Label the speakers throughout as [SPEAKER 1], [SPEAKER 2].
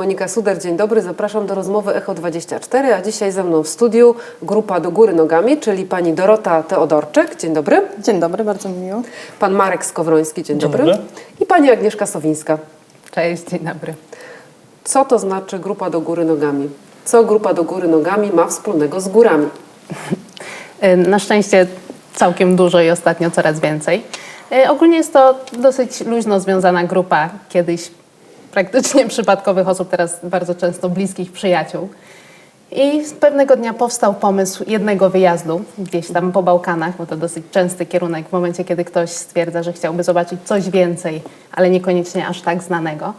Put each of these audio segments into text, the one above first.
[SPEAKER 1] Monika Suder, dzień dobry. Zapraszam do rozmowy Echo 24, a dzisiaj ze mną w studiu grupa do góry nogami, czyli pani Dorota Teodorczyk, dzień dobry.
[SPEAKER 2] Dzień dobry, bardzo mi miło.
[SPEAKER 1] Pan Marek Skowroński, dzień,
[SPEAKER 3] Dzień
[SPEAKER 1] dobry.
[SPEAKER 3] dobry.
[SPEAKER 1] I pani Agnieszka Sowińska.
[SPEAKER 4] Cześć, dzień dobry.
[SPEAKER 1] Co to znaczy grupa do góry nogami? Co grupa do góry nogami ma wspólnego z górami?
[SPEAKER 4] Na szczęście całkiem dużo i ostatnio coraz więcej. Y, Ogólnie jest to dosyć luźno związana grupa kiedyś praktycznie przypadkowych osób, teraz bardzo często bliskich przyjaciół. I pewnego dnia powstał pomysł jednego wyjazdu gdzieś tam po Bałkanach, bo to dosyć częsty kierunek w momencie, kiedy ktoś stwierdza, że chciałby zobaczyć coś więcej, ale niekoniecznie aż tak znanego.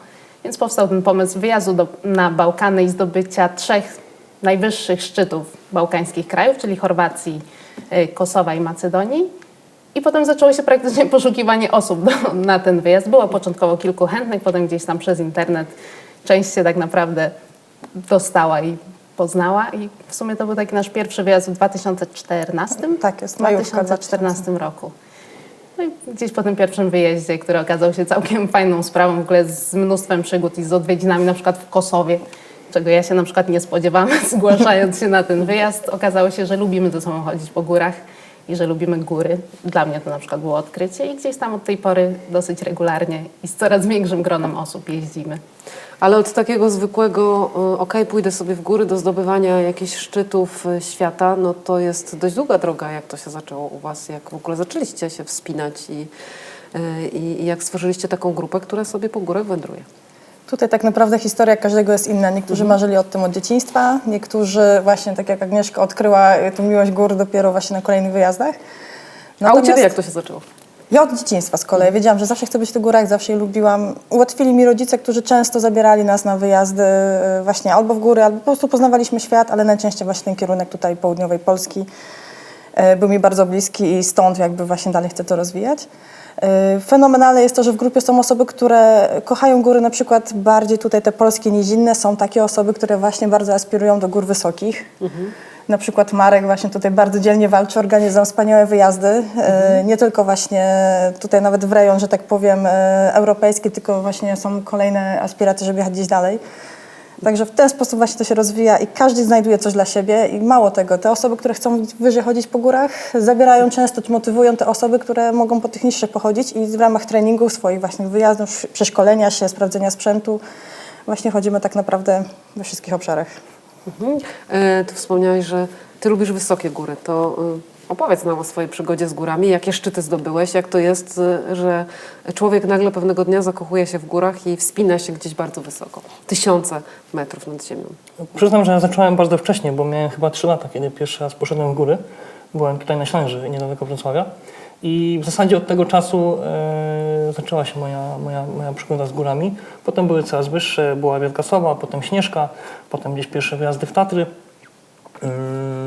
[SPEAKER 4] Więc powstał ten pomysł wyjazdu do, na Bałkany i zdobycia trzech najwyższych szczytów bałkańskich krajów, czyli Chorwacji, y, Kosowa i Macedonii. I potem zaczęło się praktycznie poszukiwanie osób do, na ten wyjazd. Było początkowo kilku chętnych, potem gdzieś tam przez internet część się tak naprawdę dostała i poznała. I w sumie to był taki nasz pierwszy wyjazd w 2014.
[SPEAKER 2] Tak jest,
[SPEAKER 4] w
[SPEAKER 2] majówka
[SPEAKER 4] 2014 roku. No i gdzieś po tym pierwszym wyjeździe, który okazał się całkiem fajną sprawą, w ogóle z mnóstwem przygód i z odwiedzinami, na przykład w Kosowie, czego ja się na przykład nie spodziewałam, zgłaszając się na ten wyjazd. Okazało się, że lubimy ze sobą chodzić po górach i że lubimy góry. Dla mnie to na przykład było odkrycie i gdzieś tam od tej pory dosyć regularnie i z coraz większym gronem osób jeździmy.
[SPEAKER 1] Ale od takiego zwykłego, y, ok, pójdę sobie w góry do zdobywania jakichś szczytów y, świata, no to jest dość długa droga. Jak to się zaczęło u Was? Jak w ogóle zaczęliście się wspinać i, y, i, i jak stworzyliście taką grupę, która sobie po górach wędruje?
[SPEAKER 2] Tutaj tak naprawdę historia każdego jest inna. Niektórzy marzyli o tym od dzieciństwa, niektórzy właśnie, tak jak Agnieszka, odkryła y, tę miłość gór dopiero właśnie na kolejnych wyjazdach.
[SPEAKER 1] A u Ciebie jak to się zaczęło?
[SPEAKER 2] Ja od dzieciństwa z kolei wiedziałam, że zawsze chcę być w tych górach, zawsze je lubiłam. Ułatwili mi rodzice, którzy często zabierali nas na wyjazdy y, właśnie albo w góry, albo po prostu poznawaliśmy świat, ale najczęściej właśnie ten kierunek tutaj południowej Polski y, był mi bardzo bliski i stąd jakby właśnie dalej chcę to rozwijać. Y, Fenomenalne jest to, że w grupie są osoby, które kochają góry na przykład bardziej tutaj te polskie nizinne. Są takie osoby, które właśnie bardzo aspirują do gór wysokich. Na przykład Marek właśnie tutaj bardzo dzielnie walczy, organizują wspaniałe wyjazdy. E, Nie tylko właśnie tutaj nawet w rejon, że tak powiem, e, europejski, tylko właśnie są kolejne aspiracje, żeby jechać gdzieś dalej. Także w ten sposób właśnie to się rozwija i każdy znajduje coś dla siebie i mało tego, te osoby, które chcą wyżej chodzić po górach, zabierają często, motywują te osoby, które mogą po tych niższych pochodzić i w ramach treningów swoich właśnie wyjazdów, przeszkolenia się, sprawdzenia sprzętu właśnie chodzimy tak naprawdę we wszystkich obszarach.
[SPEAKER 1] Mhm. E, Ty wspomniałeś, że Ty lubisz wysokie góry. To y, opowiedz nam o swojej przygodzie z górami. Jakie szczyty zdobyłeś? Jak to jest, y, że człowiek nagle pewnego dnia zakochuje się w górach i wspina się gdzieś bardzo wysoko? Tysiące metrów nad ziemią.
[SPEAKER 3] Przyznam, że zacząłem bardzo wcześnie, bo miałem chyba 3 lata, kiedy pierwszy raz poszedłem w góry. Byłem tutaj na Ślęży, niedaleko Wrocławia. I w zasadzie od tego czasu e, zaczęła się moja, moja, moja przygoda z górami. Potem były coraz wyższe, była Wielka Sowa, potem Śnieżka, potem gdzieś pierwsze wyjazdy w Tatry. Ym,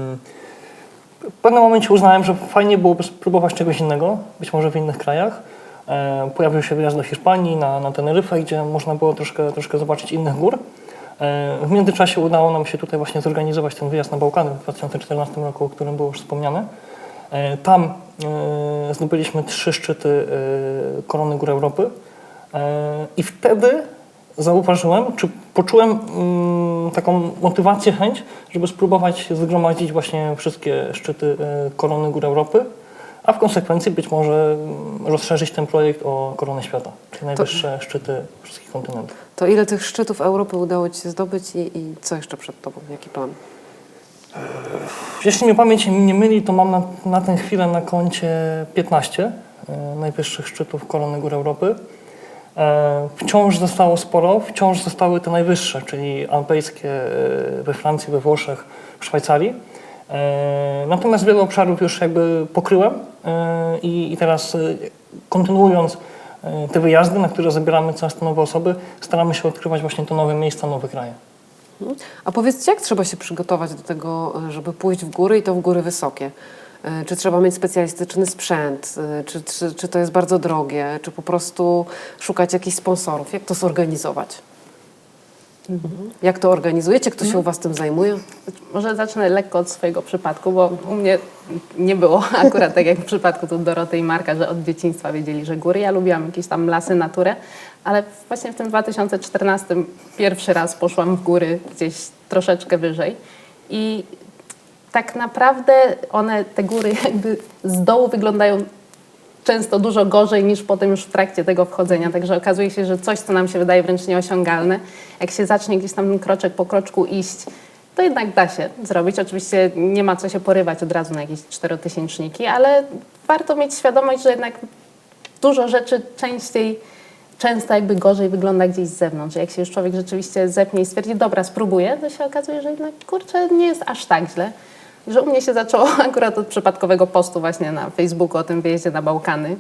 [SPEAKER 3] w pewnym momencie uznałem, że fajnie byłoby spróbować czegoś innego, być może w innych krajach. E, pojawił się wyjazd do Hiszpanii, na, na Teneryfę, gdzie można było troszkę, troszkę zobaczyć innych gór. E, w międzyczasie udało nam się tutaj właśnie zorganizować ten wyjazd na Bałkany w 2014 roku, o którym było już wspomniane. E, tam zdobyliśmy trzy szczyty Korony Gór Europy i wtedy zauważyłem, czy poczułem mm, taką motywację, chęć, żeby spróbować zgromadzić właśnie wszystkie szczyty e, Korony Gór Europy, a w konsekwencji być może mm, rozszerzyć ten projekt o Koronę Świata, czyli najwyższe szczyty wszystkich kontynentów.
[SPEAKER 1] To ile tych szczytów Europy udało Ci się zdobyć i, i co jeszcze przed Tobą? Jaki plan?
[SPEAKER 3] Jeśli mnie pamięć nie myli, to mam na, na tę chwilę na koncie 15 e, najwyższych szczytów Korony Gór Europy. E, wciąż zostało sporo, wciąż zostały te najwyższe, czyli alpejskie e, we Francji, we Włoszech, w Szwajcarii. E, natomiast wiele obszarów już jakby pokryłem i, teraz kontynuując te wyjazdy, na które zabieramy coraz to nowe osoby, staramy się odkrywać właśnie te nowe miejsca, nowe kraje.
[SPEAKER 1] Mhm. A powiedzcie, jak trzeba się przygotować do tego, żeby pójść w góry i to w góry wysokie? E, Czy trzeba mieć specjalistyczny sprzęt? E, Czy, czy, czy to jest bardzo drogie? Czy po prostu szukać jakichś sponsorów? Jak to zorganizować? Jak to organizujecie? Kto się u Was tym zajmuje?
[SPEAKER 4] Może zacznę lekko od swojego przypadku, bo u mnie nie było akurat tak jak w przypadku tu Doroty i Marka, że od dzieciństwa wiedzieli, że góry. Ja lubiłam jakieś tam lasy, naturę, ale właśnie w tym 2014 pierwszy raz poszłam w góry gdzieś troszeczkę wyżej i tak naprawdę one, te góry jakby z dołu wyglądają często dużo gorzej niż potem już w trakcie tego wchodzenia. Także okazuje się, że coś, co nam się wydaje wręcz nieosiągalne, jak się zacznie gdzieś tam kroczek po kroczku iść, to jednak da się zrobić. Oczywiście nie ma co się porywać od razu na jakieś czterotysięczniki, ale warto mieć świadomość, że jednak dużo rzeczy częściej, często jakby gorzej wygląda gdzieś z zewnątrz. Jak się już człowiek rzeczywiście zepnie i stwierdzi, dobra, spróbuję, to się okazuje, że jednak, kurczę, nie jest aż tak źle. Że u mnie się zaczęło akurat od przypadkowego postu właśnie na Facebooku o tym wyjeździe na Bałkany.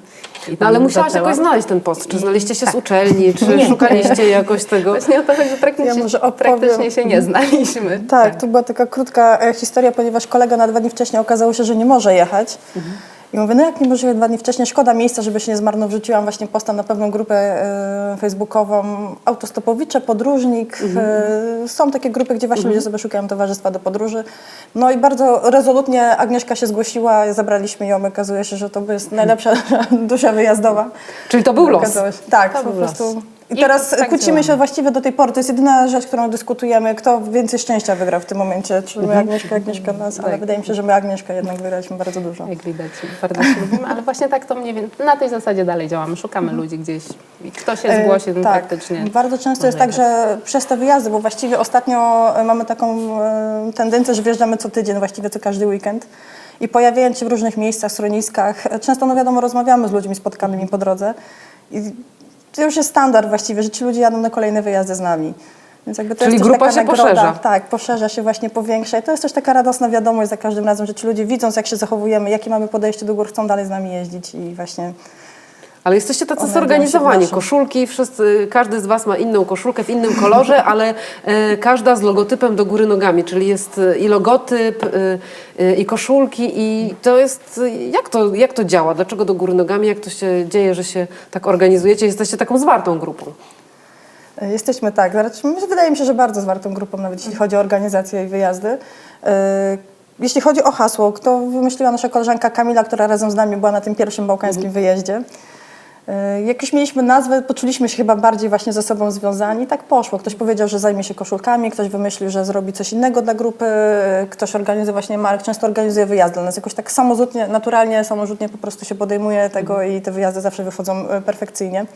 [SPEAKER 4] I
[SPEAKER 1] No ale musiałaś
[SPEAKER 4] zaczęłam.
[SPEAKER 1] jakoś znaleźć ten post. Czy znaleźliście się z
[SPEAKER 4] Tak.
[SPEAKER 1] uczelni, czy szukaliście jakoś tego?
[SPEAKER 4] Właśnie o to chodzi, że praktycznie,
[SPEAKER 2] Ja
[SPEAKER 4] praktycznie się nie znaliśmy.
[SPEAKER 2] Tak, to była taka krótka e, historia, ponieważ kolega na dwa dni wcześniej okazało się, że nie może jechać. I mówię, no jak nie może jechać dwa dni wcześniej, szkoda miejsca, żeby się nie zmarnować. Wrzuciłam właśnie posta na pewną grupę e, facebookową Autostopowicze, Podróżnik. E, są takie grupy, gdzie właśnie ludzie sobie szukają towarzystwa do podróży. No i bardzo rezolutnie Agnieszka się zgłosiła, zabraliśmy ją, okazuje się, że to jest najlepsza dusza wyjazdowa.
[SPEAKER 1] Czyli to był los.
[SPEAKER 2] Okazało się- Tak,
[SPEAKER 4] To
[SPEAKER 2] po
[SPEAKER 4] był los.
[SPEAKER 2] prostu. I
[SPEAKER 4] I
[SPEAKER 2] teraz
[SPEAKER 4] tak
[SPEAKER 2] kłócimy
[SPEAKER 4] działamy.
[SPEAKER 2] się właściwie do tej pory. To jest jedyna rzecz, którą dyskutujemy, kto więcej szczęścia wygrał w tym momencie. Czy my Agnieszka, Agnieszka nas, ale
[SPEAKER 4] Tak.
[SPEAKER 2] wydaje mi się, że my Agnieszka jednak wygraliśmy bardzo dużo.
[SPEAKER 4] Jak widać, bardzo się lubimy, ale właśnie tak to mniej więcej, na tej zasadzie dalej działamy. Szukamy ludzi gdzieś i kto się
[SPEAKER 2] E,
[SPEAKER 4] zgłosi, ten
[SPEAKER 2] tak.
[SPEAKER 4] praktycznie
[SPEAKER 2] Bardzo często jest tak, że przez te wyjazdy, bo właściwie ostatnio e, mamy taką e, tendencję, że wjeżdżamy co tydzień, właściwie co każdy weekend. I pojawiając się w różnych miejscach, schroniskach, często, no wiadomo, rozmawiamy z ludźmi spotkanymi po drodze. I to już jest standard właściwie, że ci ludzie jadą na kolejne wyjazdy z nami. Więc jakby to
[SPEAKER 1] Czyli
[SPEAKER 2] jest
[SPEAKER 1] grupa
[SPEAKER 2] taka
[SPEAKER 1] się
[SPEAKER 2] nagroda.
[SPEAKER 1] poszerza.
[SPEAKER 2] Tak, poszerza się właśnie, powiększa. I to jest też taka radosna wiadomość za każdym razem, że ci ludzie widząc, jak się zachowujemy, jakie mamy podejście do gór, chcą dalej z nami jeździć i właśnie
[SPEAKER 1] Ale jesteście tacy zorganizowani. Koszulki, wszyscy, każdy z Was ma inną koszulkę w innym kolorze, ale e, każda z logotypem do góry nogami, czyli jest e, i logotyp, e, e, i koszulki i to jest, e, jak to, jak to działa? Dlaczego do góry nogami? Jak to się dzieje, że się tak organizujecie? Jesteście taką zwartą grupą.
[SPEAKER 2] E, Jesteśmy tak, znaczy, my- wydaje mi się, że bardzo zwartą grupą, nawet jeśli chodzi o organizację i wyjazdy. Jeśli chodzi o hasło, to wymyśliła nasza koleżanka Kamila, która razem z nami była na tym pierwszym bałkańskim wyjeździe. E, Jak już mieliśmy nazwę, poczuliśmy się chyba bardziej właśnie ze sobą związani tak poszło. Ktoś powiedział, że zajmie się koszulkami, ktoś wymyślił, że zrobi coś innego dla grupy, e, ktoś organizuje właśnie, Marek często organizuje wyjazdy dla nas. Jakoś tak samorzutnie, naturalnie, samorzutnie po prostu się podejmuje tego i te wyjazdy zawsze wychodzą e, perfekcyjnie.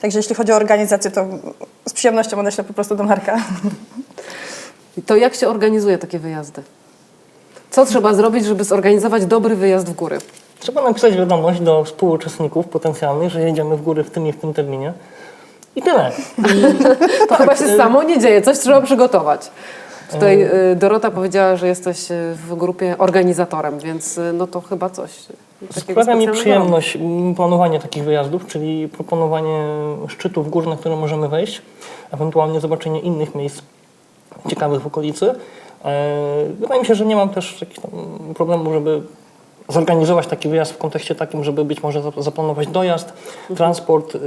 [SPEAKER 2] Także jeśli chodzi o organizację, to z przyjemnością odeślę po prostu do Marka.
[SPEAKER 1] I To jak się organizuje takie wyjazdy? Co trzeba zrobić, żeby zorganizować dobry wyjazd w góry?
[SPEAKER 3] Trzeba napisać wiadomość do współuczestników potencjalnych, że jedziemy w góry w tym i w tym terminie. I tyle.
[SPEAKER 1] To chyba się samo nie dzieje, coś trzeba przygotować. Tutaj y, Dorota powiedziała, że jesteś y, w grupie organizatorem, więc y, no to chyba coś
[SPEAKER 3] Sprawia mi przyjemność planowanie takich wyjazdów, czyli proponowanie szczytów gór, na które możemy wejść, ewentualnie zobaczenie innych miejsc ciekawych w okolicy. E, Wydaje mi się, że nie mam też jakichś tam problemu, żeby zorganizować taki wyjazd w kontekście takim, żeby być może zap- zaplanować dojazd, transport, y,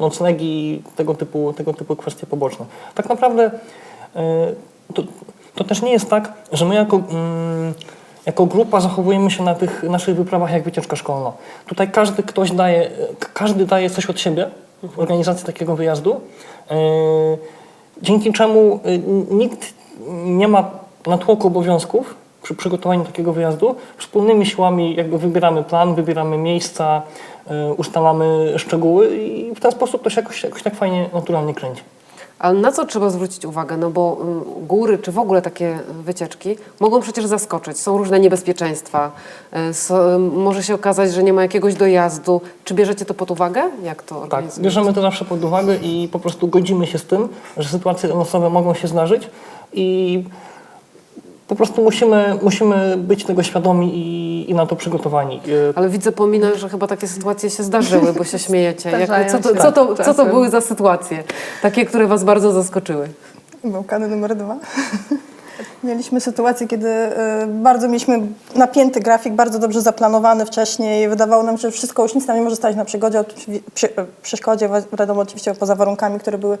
[SPEAKER 3] noclegi, tego typu, tego typu kwestie poboczne. Tak naprawdę y, to, to też nie jest tak, że my jako, mm, jako grupa zachowujemy się na tych naszych wyprawach jak wycieczka szkolna. Tutaj każdy ktoś daje, każdy daje coś od siebie w organizacji takiego wyjazdu, y, dzięki czemu nikt nie ma natłoku obowiązków przy przygotowaniu takiego wyjazdu. Wspólnymi siłami jakby wybieramy plan, wybieramy miejsca, y, ustalamy szczegóły i w ten sposób to się jakoś, jakoś tak fajnie, naturalnie kręci.
[SPEAKER 1] Ale na co trzeba zwrócić uwagę? No bo y, góry, czy w ogóle takie wycieczki mogą przecież zaskoczyć. Są różne niebezpieczeństwa. Y, s- może się okazać, że nie ma jakiegoś dojazdu. Czy bierzecie to pod uwagę? Jak to
[SPEAKER 3] Tak, bierzemy to zawsze pod uwagę i po prostu godzimy się z tym, że sytuacje losowe mogą się zdarzyć i po prostu musimy, musimy być tego świadomi i, i na to przygotowani. Y,
[SPEAKER 1] Ale widzę po minach, że chyba takie sytuacje się zdarzyły, bo się śmiejecie. Jak,
[SPEAKER 4] Zdarzają
[SPEAKER 1] co, to,
[SPEAKER 4] się
[SPEAKER 1] co, to, co to były za sytuacje? Takie, które was bardzo zaskoczyły.
[SPEAKER 2] Bałkany numer dwa. Mieliśmy sytuację, kiedy y, bardzo mieliśmy napięty grafik, bardzo dobrze zaplanowany wcześniej. Wydawało nam się, że wszystko już nic nam nie może stać na przygodzie, przy, y, przeszkodzie, wiadomo oczywiście poza warunkami, które były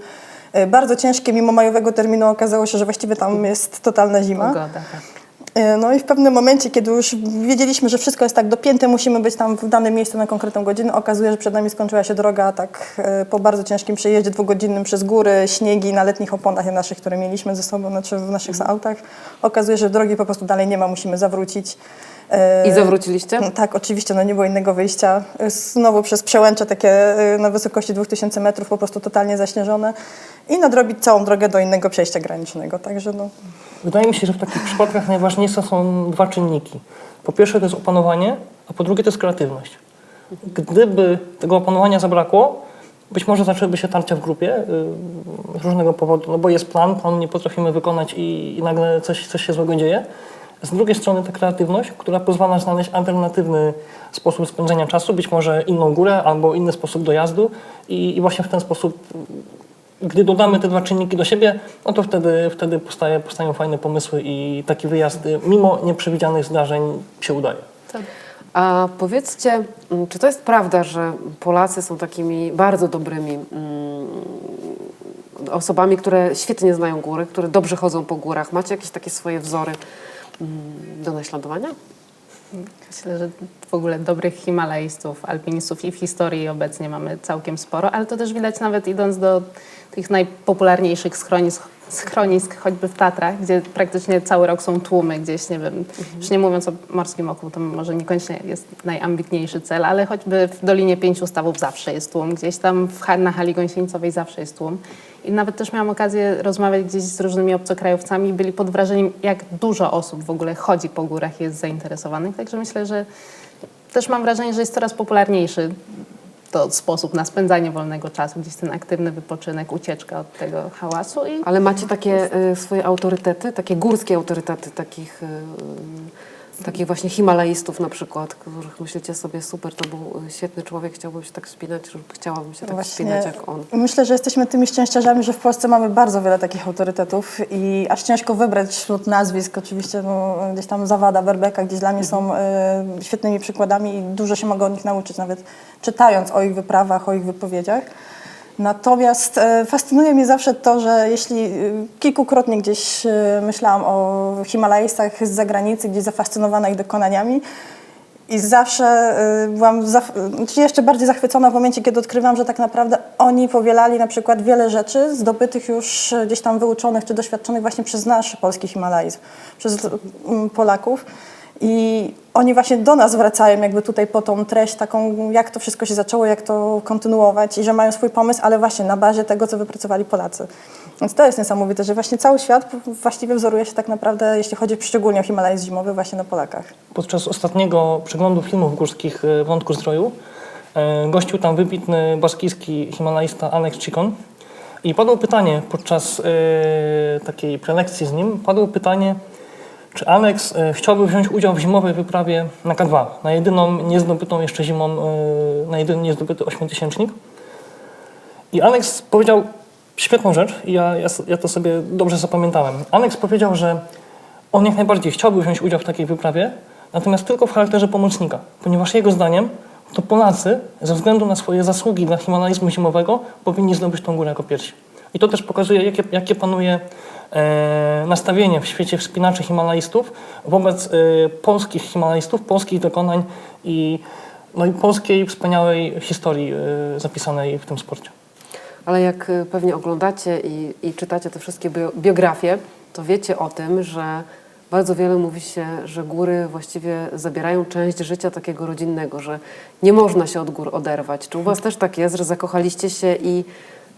[SPEAKER 2] bardzo ciężkie. Mimo majowego terminu okazało się, że właściwie tam jest totalna zima.
[SPEAKER 4] Pogoda, tak.
[SPEAKER 2] E, No i w pewnym momencie, kiedy już wiedzieliśmy, że wszystko jest tak dopięte, musimy być tam w danym miejscu na konkretną godzinę, okazuje, że przed nami skończyła się droga tak e, po bardzo ciężkim przejeździe dwugodzinnym przez góry, śniegi na letnich oponach naszych, które mieliśmy ze sobą, znaczy w naszych autach. Okazuje się, że drogi po prostu dalej nie ma, musimy zawrócić. E,
[SPEAKER 1] I zawróciliście?
[SPEAKER 2] no Tak, oczywiście, no nie było innego wyjścia. E, Znowu przez przełęcze takie e, na wysokości 2000 metrów, po prostu totalnie zaśnieżone i nadrobić całą drogę do innego przejścia granicznego. Także no,
[SPEAKER 3] Wydaje mi się, że w takich przypadkach najważniejsze są dwa czynniki. Po pierwsze to jest opanowanie, a po drugie to jest kreatywność. Gdyby tego opanowania zabrakło, być może zaczęłyby się tarcia w grupie y, z różnego powodu, no bo jest plan, planu nie potrafimy wykonać i, i nagle coś, coś się złego dzieje. Z drugiej strony ta kreatywność, która pozwala znaleźć alternatywny sposób spędzenia czasu, być może inną górę albo inny sposób dojazdu i, i właśnie w ten sposób gdy dodamy te dwa czynniki do siebie, no to wtedy, wtedy powstaje, powstają fajne pomysły i taki wyjazd mimo nieprzewidzianych zdarzeń się udaje.
[SPEAKER 1] A powiedzcie, mm, czy to jest prawda, że Polacy są takimi bardzo dobrymi mm, osobami, które świetnie znają góry, które dobrze chodzą po górach? Macie jakieś takie swoje wzory do naśladowania?
[SPEAKER 4] Myślę, że w ogóle dobrych himalajstów, alpinistów i w historii obecnie mamy całkiem sporo, ale to też widać nawet idąc do tych najpopularniejszych schronisk, schronisk choćby w Tatrach, gdzie praktycznie cały rok są tłumy gdzieś, nie wiem, już nie mówiąc o Morskim Oku, to może niekoniecznie jest najambitniejszy cel, ale choćby w Dolinie Pięciu Stawów zawsze jest tłum, gdzieś tam w, na hali gąsienicowej zawsze jest tłum. I nawet też miałam okazję rozmawiać gdzieś z różnymi obcokrajowcami i byli pod wrażeniem, jak dużo osób w ogóle chodzi po górach i jest zainteresowanych. Także myślę, że też mam wrażenie, że jest coraz popularniejszy to sposób na spędzanie wolnego czasu, gdzieś ten aktywny wypoczynek, ucieczka od tego hałasu i
[SPEAKER 1] Ale macie takie y, swoje autorytety, takie górskie autorytety, takich, y, takich właśnie Himalajstów na przykład, których myślicie sobie, super, to był y, świetny człowiek, chciałbym się tak wspinać, chciałabym się tak
[SPEAKER 2] Właśnie
[SPEAKER 1] wspinać jak on.
[SPEAKER 2] Myślę, że jesteśmy tymi szczęściarzami, że w Polsce mamy bardzo wiele takich autorytetów i aż ciężko wybrać wśród nazwisk. Oczywiście no, gdzieś tam Zawada, Berbeka gdzieś dla mnie są e, świetnymi przykładami i dużo się mogę od nich nauczyć, nawet czytając o ich wyprawach, o ich wypowiedziach. Natomiast e, fascynuje mnie zawsze to, że jeśli e, kilkukrotnie gdzieś e, myślałam o Himalajstach z zagranicy, gdzieś zafascynowana ich dokonaniami, i zawsze byłam znaczy jeszcze bardziej zachwycona w momencie, kiedy odkrywam, że tak naprawdę oni powielali na przykład wiele rzeczy zdobytych już gdzieś tam wyuczonych czy doświadczonych właśnie przez nasz polski Himalajzm, przez Polaków. I oni właśnie do nas wracają jakby tutaj po tą treść taką, jak to wszystko się zaczęło, jak to kontynuować i że mają swój pomysł, ale właśnie na bazie tego, co wypracowali Polacy. Więc to jest niesamowite, że właśnie cały świat właściwie wzoruje się tak naprawdę, jeśli chodzi szczególnie o Himalajzm zimowy, właśnie na Polakach.
[SPEAKER 3] Podczas ostatniego przeglądu filmów górskich e, Wątku Zdroju e, gościł tam wybitny baskijski himalajsta Alex Chikon i padło pytanie podczas e, takiej prelekcji z nim, padło pytanie, czy Alex e, chciałby wziąć udział w zimowej wyprawie na K2, na jedyną niezdobytą jeszcze zimą, e, na jedyny niezdobyty ośmiotysięcznik. I Alex powiedział świetną rzecz i ja, ja, ja to sobie dobrze zapamiętałem. Alex powiedział, że on jak najbardziej chciałby wziąć udział w takiej wyprawie, natomiast tylko w charakterze pomocnika, ponieważ jego zdaniem to Polacy ze względu na swoje zasługi dla himalajzmu zimowego powinni zdobyć tą górę jako pierwsi. I to też pokazuje, jakie, jakie panuje e, nastawienie w świecie wspinaczy himalajstów wobec e, polskich himalajstów, polskich dokonań i, no i polskiej wspaniałej historii e, zapisanej w tym sporcie.
[SPEAKER 1] Ale jak pewnie oglądacie i, i czytacie te wszystkie bio- biografie, to wiecie o tym, że bardzo wiele mówi się, że góry właściwie zabierają część życia takiego rodzinnego, że nie można się od gór oderwać. Czy u Was też tak jest, że zakochaliście się i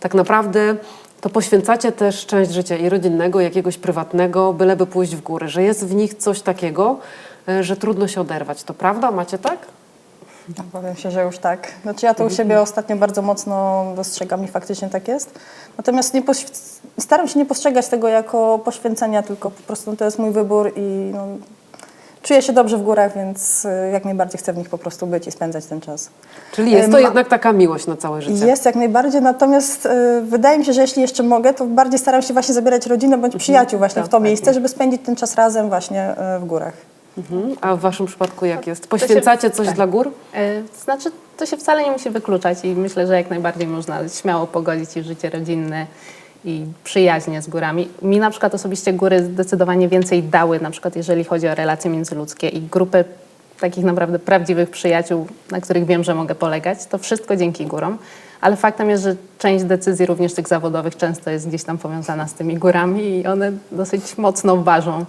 [SPEAKER 1] tak naprawdę to poświęcacie też część życia i rodzinnego, i jakiegoś prywatnego, byleby pójść w góry, że jest w nich coś takiego, y, że trudno się oderwać. To prawda? Macie tak?
[SPEAKER 2] No, Powiem się, że już tak. Znaczy ja to u siebie ostatnio bardzo mocno dostrzegam i faktycznie tak jest. Natomiast nie staram się nie postrzegać tego jako poświęcenia, tylko po prostu to jest mój wybór i no, czuję się dobrze w górach, więc y, jak najbardziej chcę w nich po prostu być i spędzać ten czas.
[SPEAKER 1] Czyli jest to
[SPEAKER 2] Ma-
[SPEAKER 1] jednak taka miłość na całe życie.
[SPEAKER 2] Jest jak najbardziej, natomiast y, wydaje mi się, że jeśli jeszcze mogę, to bardziej staram się właśnie zabierać rodzinę bądź przyjaciół właśnie w to miejsce, żeby spędzić ten czas razem właśnie y, w górach.
[SPEAKER 1] Mhm. A w waszym przypadku jak jest? Poświęcacie coś
[SPEAKER 4] tak.
[SPEAKER 1] dla gór?
[SPEAKER 4] E, To znaczy, to się wcale nie musi wykluczać i myślę, że jak najbardziej można śmiało pogodzić i życie rodzinne i przyjaźnie z górami. Mi na przykład osobiście góry zdecydowanie więcej dały, na przykład jeżeli chodzi o relacje międzyludzkie i grupy takich naprawdę prawdziwych przyjaciół, na których wiem, że mogę polegać. To wszystko dzięki górom. Ale faktem jest, że część decyzji również tych zawodowych często jest gdzieś tam powiązana z tymi górami i one dosyć mocno ważą.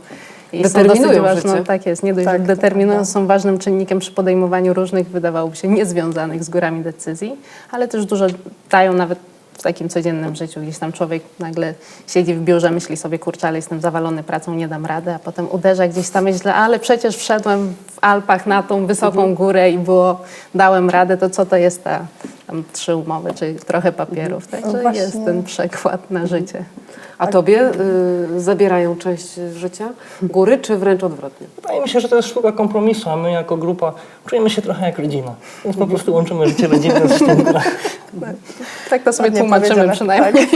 [SPEAKER 4] I są
[SPEAKER 1] Determinują
[SPEAKER 4] dosyć ważną,
[SPEAKER 1] życie.
[SPEAKER 4] tak jest, nie dość,
[SPEAKER 2] Tak, to
[SPEAKER 4] determinują,
[SPEAKER 2] prawda.
[SPEAKER 4] są ważnym czynnikiem przy podejmowaniu różnych, wydawałoby się, niezwiązanych z górami decyzji, ale też dużo dają nawet w takim codziennym życiu. Gdzieś tam człowiek nagle siedzi w biurze, myśli sobie, kurczę, ale jestem zawalony pracą, nie dam rady, a potem uderza gdzieś tam myśli, ale przecież wszedłem w Alpach na tą wysoką górę i było, dałem radę, to co to jest ta tam trzy umowy, czy trochę papierów. Także
[SPEAKER 2] Właśnie.
[SPEAKER 4] jest ten przekład na życie.
[SPEAKER 1] A tobie y, zabierają część życia góry, czy wręcz odwrotnie?
[SPEAKER 3] Wydaje mi się, że to jest sztuka kompromisu, a my jako grupa czujemy się trochę jak rodzina. Więc po prostu łączymy życie rodzinne z życiem.
[SPEAKER 4] Tak to sobie
[SPEAKER 2] Ładnie
[SPEAKER 4] tłumaczymy
[SPEAKER 2] powiedziane.
[SPEAKER 4] przynajmniej.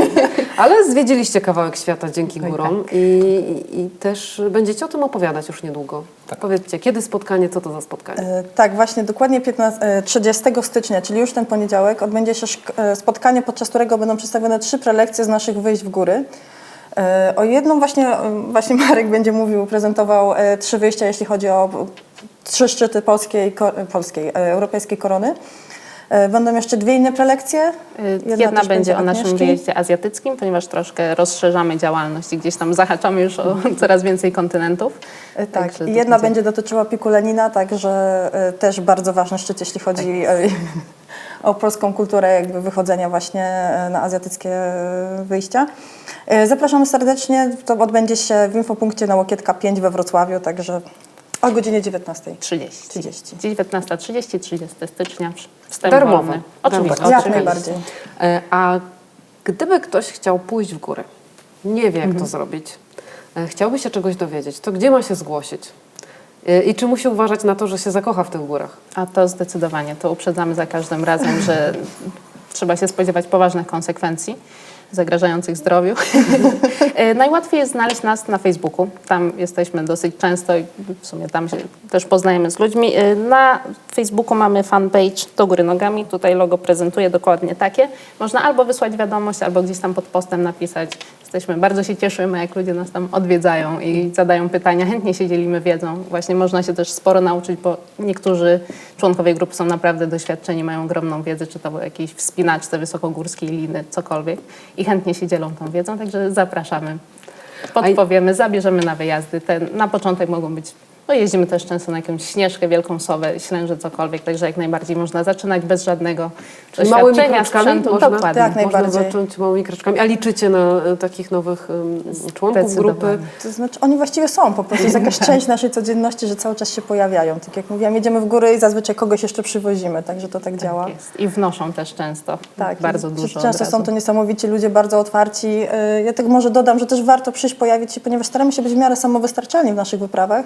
[SPEAKER 1] Ale zwiedziliście kawałek świata dzięki
[SPEAKER 4] Oj,
[SPEAKER 1] górom i, i, i też będziecie o tym opowiadać już niedługo. Powiedzcie, kiedy spotkanie, co to za spotkanie?
[SPEAKER 2] E, Tak, właśnie dokładnie 15, e, 30 stycznia, czyli już ten poniedziałek, odbędzie się e, spotkanie, podczas którego będą przedstawione trzy prelekcje z naszych wyjść w góry. E, O jedną właśnie, e, właśnie Marek będzie mówił, prezentował e, trzy wyjścia, jeśli chodzi o e, trzy szczyty polskiej, ko- polskiej e, europejskiej korony. E, Będą jeszcze dwie inne prelekcje.
[SPEAKER 4] Jedna,
[SPEAKER 2] też
[SPEAKER 4] będzie o naszym
[SPEAKER 2] Agnieszki.
[SPEAKER 4] wyjeździe azjatyckim, ponieważ troszkę rozszerzamy działalność i gdzieś tam zahaczamy już o coraz więcej kontynentów.
[SPEAKER 2] E, Tak,
[SPEAKER 4] Także
[SPEAKER 2] jedna będzie dotyczyła Piku Lenina, także e, też bardzo ważny szczyt, jeśli chodzi
[SPEAKER 4] Tak.
[SPEAKER 2] e, o polską kulturę jakby wychodzenia właśnie e, na azjatyckie e, wyjścia. E, Zapraszamy serdecznie, to odbędzie się w infopunkcie na Łokietka 5 we Wrocławiu, także o godzinie 19.
[SPEAKER 4] 30.
[SPEAKER 2] 30.
[SPEAKER 4] 19.30, 30 stycznia. Wstęp
[SPEAKER 1] Darmowe.
[SPEAKER 4] wolny. Oczywiście.
[SPEAKER 2] Jak
[SPEAKER 4] oczywiście.
[SPEAKER 2] najbardziej.
[SPEAKER 1] E, A gdyby ktoś chciał pójść w górę, nie wie jak to zrobić, e, chciałby się czegoś dowiedzieć, to gdzie ma się zgłosić? E, I czy musi uważać na to, że się zakocha w tych górach?
[SPEAKER 4] A to zdecydowanie. To uprzedzamy za każdym razem, że trzeba się spodziewać poważnych konsekwencji zagrażających zdrowiu. E, Najłatwiej jest znaleźć nas na Facebooku. Tam jesteśmy dosyć często i w sumie tam się też poznajemy z ludźmi. E, Na Facebooku mamy fanpage Do Góry Nogami. Tutaj logo prezentuje dokładnie takie. Można albo wysłać wiadomość, albo gdzieś tam pod postem napisać. Jesteśmy, bardzo się cieszymy, jak ludzie nas tam odwiedzają i zadają pytania. Chętnie się dzielimy wiedzą. Właśnie można się też sporo nauczyć, bo niektórzy członkowie grupy są naprawdę doświadczeni, mają ogromną wiedzę, czy to o jakiejś wspinaczce wysokogórskiej, liny, cokolwiek. I chętnie się dzielą tą wiedzą, także zapraszamy. Podpowiemy, zabierzemy na wyjazdy. Te, na początek mogą być, no jeździmy też często na jakąś śnieżkę, wielką sowę, ślęże, cokolwiek, także jak najbardziej można zaczynać bez żadnego doświadczenia,
[SPEAKER 1] kroczkami
[SPEAKER 4] sprzętu.
[SPEAKER 1] można?
[SPEAKER 4] Dokładnie.
[SPEAKER 2] Tak,
[SPEAKER 1] Można
[SPEAKER 2] najbardziej.
[SPEAKER 1] zacząć małymi kroczkami. A liczycie na e, takich nowych em, członków grupy?
[SPEAKER 2] To znaczy oni właściwie są, po prostu jest jakaś część naszej codzienności, że cały czas się pojawiają. Tak jak mówiłam, jedziemy w góry i zazwyczaj kogoś jeszcze przywozimy, także to tak działa.
[SPEAKER 4] Tak jest. I wnoszą też często
[SPEAKER 2] Tak,
[SPEAKER 4] bardzo dużo.
[SPEAKER 2] Często są to niesamowici ludzie, bardzo otwarci. Y, Ja tak może dodam, że też warto przyjść, pojawić się, ponieważ staramy się być w miarę samowystarczalni w naszych wyprawach.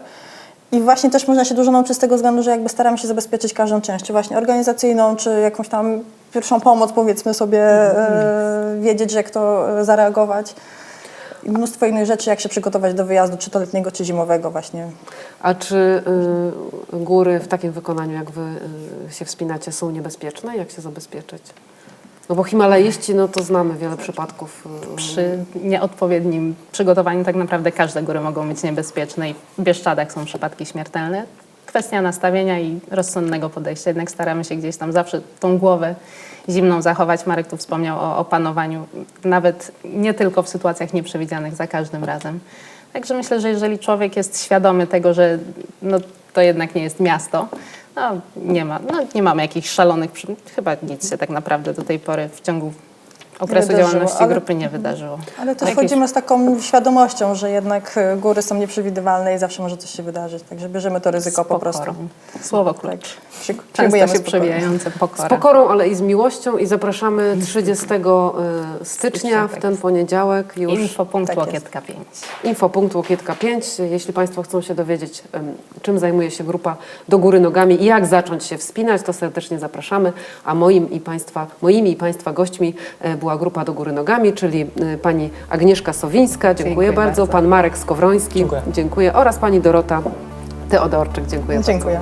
[SPEAKER 2] I właśnie też można się dużo nauczyć z tego względu, że jakby staramy się zabezpieczyć każdą część, czy właśnie organizacyjną, czy jakąś tam pierwszą pomoc, powiedzmy sobie,
[SPEAKER 4] Mhm.
[SPEAKER 2] y, wiedzieć, jak to y, zareagować. I mnóstwo innych rzeczy, jak się przygotować do wyjazdu, czy to letniego, czy zimowego właśnie.
[SPEAKER 1] A czy y, góry w takim wykonaniu, jak wy y, się wspinacie, są niebezpieczne? Jak się zabezpieczyć? No bo Himalaiści, no to znamy wiele przypadków. y,
[SPEAKER 4] Przy nieodpowiednim przygotowaniu tak naprawdę każde góry mogą być niebezpieczne i w Bieszczadach są przypadki śmiertelne. Kwestia nastawienia i rozsądnego podejścia. Jednak staramy się gdzieś tam zawsze tą głowę zimną zachować. Marek tu wspomniał o opanowaniu, nawet nie tylko w sytuacjach nieprzewidzianych za każdym razem. Także myślę, że jeżeli człowiek jest świadomy tego, że no, to jednak nie jest miasto, no, nie, ma, no, nie mamy jakichś szalonych, chyba nic się tak naprawdę do tej pory w ciągu okresu
[SPEAKER 2] wydarzyło,
[SPEAKER 4] działalności
[SPEAKER 2] ale-
[SPEAKER 4] grupy nie wydarzyło.
[SPEAKER 2] Ale też
[SPEAKER 4] Jakieś-
[SPEAKER 2] chodzimy z taką świadomością, że jednak e, góry są nieprzewidywalne i zawsze może coś się wydarzyć. Także bierzemy to ryzyko
[SPEAKER 4] z
[SPEAKER 2] po prostu.
[SPEAKER 4] pokorą. Słowo
[SPEAKER 2] Tak.
[SPEAKER 4] klucz. Często
[SPEAKER 2] przyjmujemy
[SPEAKER 4] się
[SPEAKER 2] z pokorą.
[SPEAKER 4] przewijające
[SPEAKER 1] Z
[SPEAKER 4] pokora.
[SPEAKER 1] pokorą, ale i z miłością i zapraszamy 30 stycznia
[SPEAKER 4] Stycznia,
[SPEAKER 1] w
[SPEAKER 4] tak
[SPEAKER 1] ten poniedziałek już
[SPEAKER 4] Infopunkt
[SPEAKER 2] Tak.
[SPEAKER 4] Łokietka 5.
[SPEAKER 1] Infopunkt Łokietka 5. Jeśli Państwo chcą się dowiedzieć, czym zajmuje się grupa Do Góry Nogami i jak zacząć się wspinać, to serdecznie zapraszamy. A moim i państwa, moimi i Państwa gośćmi e, była grupa Do Góry Nogami, czyli e, pani Agnieszka Sowińska, dziękuję,
[SPEAKER 4] Dziękuję
[SPEAKER 1] bardzo,
[SPEAKER 4] bardzo.
[SPEAKER 1] pan Marek Skowroński,
[SPEAKER 3] Dziękuję.
[SPEAKER 1] dziękuję oraz pani Dorota Teodorczyk, dziękuję bardzo.
[SPEAKER 2] Dziękuję.